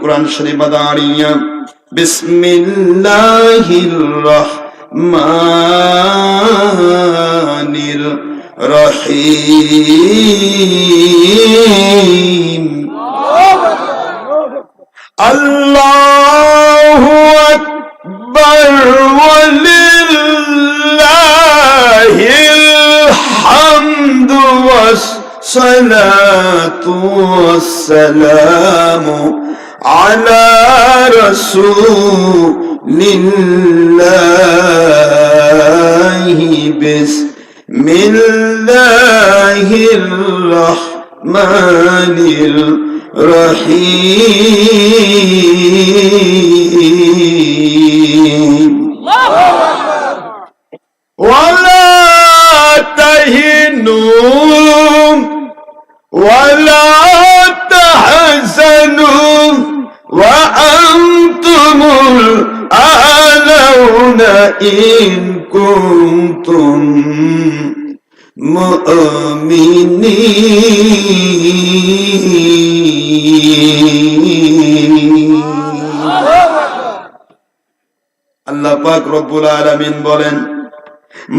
কোরআন শরীফ দাঁড়িয়া বিসমিল্লাহির রহমানির রহিম الله أكبر ولله الحمد والصلاة والسلام على رسول الله بسم الله الرحمن الرحيم إن كنتم مؤمنين আল্লাহ পাক রব্বুল আলামিন বলেন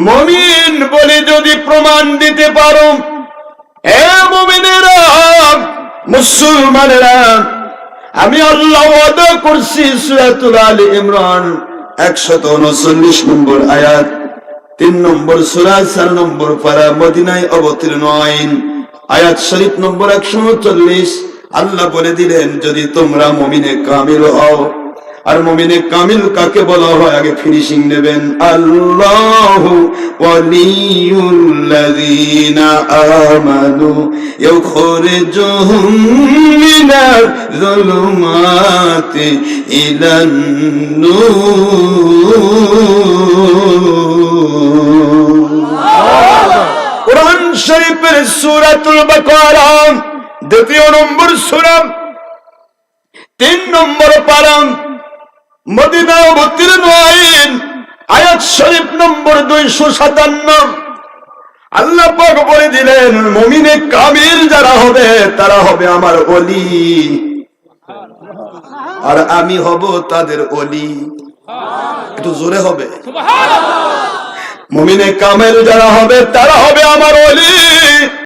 মমিন বলে যদি প্রমাণ দিতে পারো এ মমিনেরা মুসলমানেরা আমি আল্লাহ ওয়াদা করছি সূরাতুল আলী ইমরান 139 নম্বর আয়াত, তিন নম্বর সুরা, চার নম্বর পারা, মদিনায় অবতীর্ণ আইন। আয়াত শরীফ নম্বর 140 আল্লাহ বলে দিলেন, যদি তোমরা মমিনে কামিল হও আর মমিনে কামিল কাকে বলা হয়? আগে ফিনিশিং নেবেন। আল্লাহ ওয়ালিউল্লাযীনা আমানু। ইউখরিজুহুম মিনাল যুলুমাতি ইলান নূর। কোরআন শরীফের সূরাতুল বাকারা, দ্বিতীয় নম্বর সূরা, তিন নম্বর পারাম মদিনা অবতীর্ণ আইন আয়াত শরীফ নম্বর দুইশো সাতান্ন। আল্লাহ পাক বলে দিলেন মমিনে কামিল যারা হবে তারা হবে আমার অলি আর আমি হব তাদের অলি একটু জোরে হবে। মমিনে কামেল যারা হবে তারা হবে আমার অলি